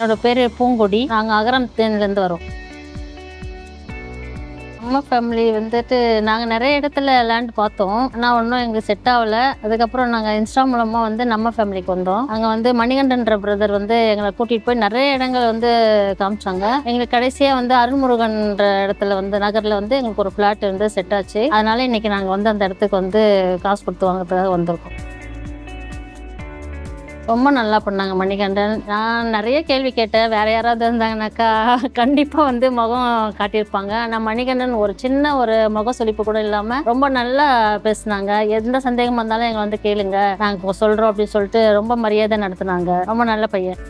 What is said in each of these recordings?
என்னோட பேர் பூங்கொடி. நாங்கள் அகரம்லேருந்து வரோம். நம்ம ஃபேமிலி வந்துட்டு நாங்கள் நிறைய இடத்துல லேண்ட் பார்த்தோம். ஆனால் ஒன்றும் எங்களுக்கு செட் ஆகலை. அதுக்கப்புறம் நாங்கள் இன்ஸ்டா மூலமாக வந்து நம்ம ஃபேமிலிக்கு வந்தோம். அங்கே வந்து மணிகண்டன்ற பிரதர் வந்து எங்களை கூட்டிகிட்டு போய் நிறைய இடங்கள் வந்து காமிச்சாங்க. எங்களுக்கு கடைசியாக வந்து அருள்முருகன்ற இடத்துல வந்து நகரில் வந்து எங்களுக்கு ஒரு ஃப்ளாட் வந்து செட் ஆச்சு. அதனால இன்றைக்கி நாங்கள் வந்து அந்த இடத்துக்கு வந்து காசு கொடுத்து வாங்குறதுக்காக வந்திருக்கோம். ரொம்ப நல்லா பண்ணாங்க மணிகண்டன். நான் நிறைய கேள்வி கேட்டேன். வேற யாராவது இருந்தாங்கனாக்கா கண்டிப்பாக வந்து முகம் காட்டியிருப்பாங்க. ஆனால் மணிகண்டன் ஒரு சின்ன ஒரு முக சொலிப்பு கூட இல்லாமல் ரொம்ப நல்லா பேசுனாங்க. எந்த சந்தேகம் வந்தாலும் எங்களை வந்து கேளுங்க. நாங்கள் சொல்கிறோம் அப்படின்னு சொல்லிட்டு ரொம்ப மரியாதை நடத்துனாங்க. ரொம்ப நல்ல பையன்.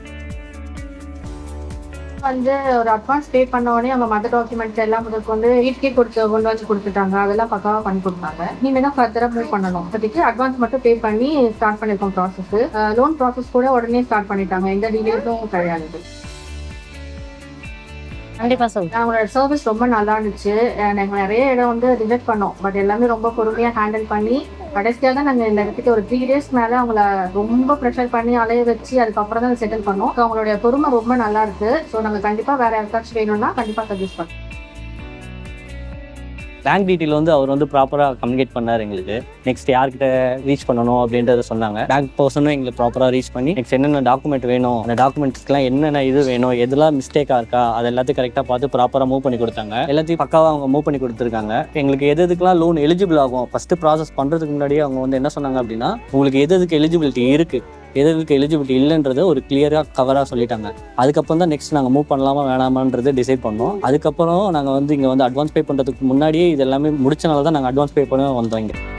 வந்து ஒரு அட்வான்ஸ் பே பண்ண உடனே அவங்க மத டாக்குமெண்ட்ஸ் எல்லாம் முதற்கொண்டு வீட்டுக்கே கொடுத்து கொண்டு வந்து கொடுத்துட்டாங்க. அதெல்லாம் பக்காவாக பண்ணி கொடுத்தாங்க. இனிமேல் தான் ஃபர்தராக மூவ் பண்ணணும். இப்போதைக்கு அட்வான்ஸ் மட்டும் பே பண்ணி ஸ்டார்ட் பண்ணியிருக்கோம் ப்ராசஸ் லோன் ப்ராசஸ் கூட உடனே ஸ்டார்ட் பண்ணிட்டாங்க. எந்த டீடைல்ஸும் கிடையாது. கண்டிப்பாக சொல்லுங்க அவங்களோட சர்வீஸ் ரொம்ப நல்லா இருந்துச்சு. நாங்கள் நிறைய இடம் வந்து ரிஜெக்ட் பண்ணோம். பட் எல்லாமே ரொம்ப பொறுமையாக ஹேண்டில் பண்ணி கடைசியாக தான் நாங்கள் இந்த இடத்துக்கு ஒரு த்ரீ டேஸ் மேலே அவங்கள ரொம்ப ப்ரெஷர் பண்ணி அலைய வச்சு அதுக்கப்புறம் தான் செட்டில் பண்ணோம் அவங்களுடைய பொறுமை ரொம்ப நல்லா இருக்கு. ஸோ நாங்கள் கண்டிப்பாக வேற யாருக்காச்சும் வேணும்னா கண்டிப்பாக சஜஸ்ட் பண்ணுவோம் பேங்க் டீட்டெயில் வந்து அவர் வந்து ப்ராப்பராக கம்யூனிகேட் பண்ணார் எங்களுக்கு. நெக்ஸ்ட் யார்கிட்ட ரீச் பண்ணணும் அப்படின்றத சொன்னாங்க. பேங்க் பர்சனும் எங்களுக்கு ப்ராப்பராக ரீச் பண்ணி நெக்ஸ்ட் என்னென்ன டாக்குமெண்ட் வேணும் அந்த டாக்குமெண்ட்ஸ்க்குலாம் என்னென்ன இது வேணும் எதெல்லாம் மிஸ்டேக்காக இருக்கா அது எல்லாத்தையும் கரெக்டாக பார்த்து ப்ராப்பராக மூவ் பண்ணி கொடுத்தாங்க. எல்லாத்தையும் பக்காவாக அவங்க மூவ் பண்ணி கொடுத்துருக்காங்க. எங்களுக்கு எது எதுக்கெல்லாம் லோன் எலிஜிபிள் ஆகும் ஃபஸ்ட்டு ப்ராசஸ் பண்ணுறதுக்கு முன்னாடியே அவங்க வந்து என்ன சொன்னாங்க அப்படின்னா உங்களுக்கு எது எதுக்கு எலிஜிபிலிட்டி இருக்குது எது எதுக்கு எலிஜிபிலிட்டி இல்லைன்றதை ஒரு கிளியராக கவராக சொல்லிட்டாங்க. அதுக்கப்புறம் தான் நெக்ஸ்ட் நாங்கள் மூவ் பண்ணலாமா வேணாமான்றது டிசைட் பண்ணோம். அதுக்கப்புறம் நாங்கள் வந்து இங்கே வந்து அட்வான்ஸ் பே பண்ணுறதுக்கு முன்னாடியே இது எல்லாமே முடிச்சனால தான் நாங்கள் அட்வான்ஸ் பே பண்ண வந்தோம் இங்கே.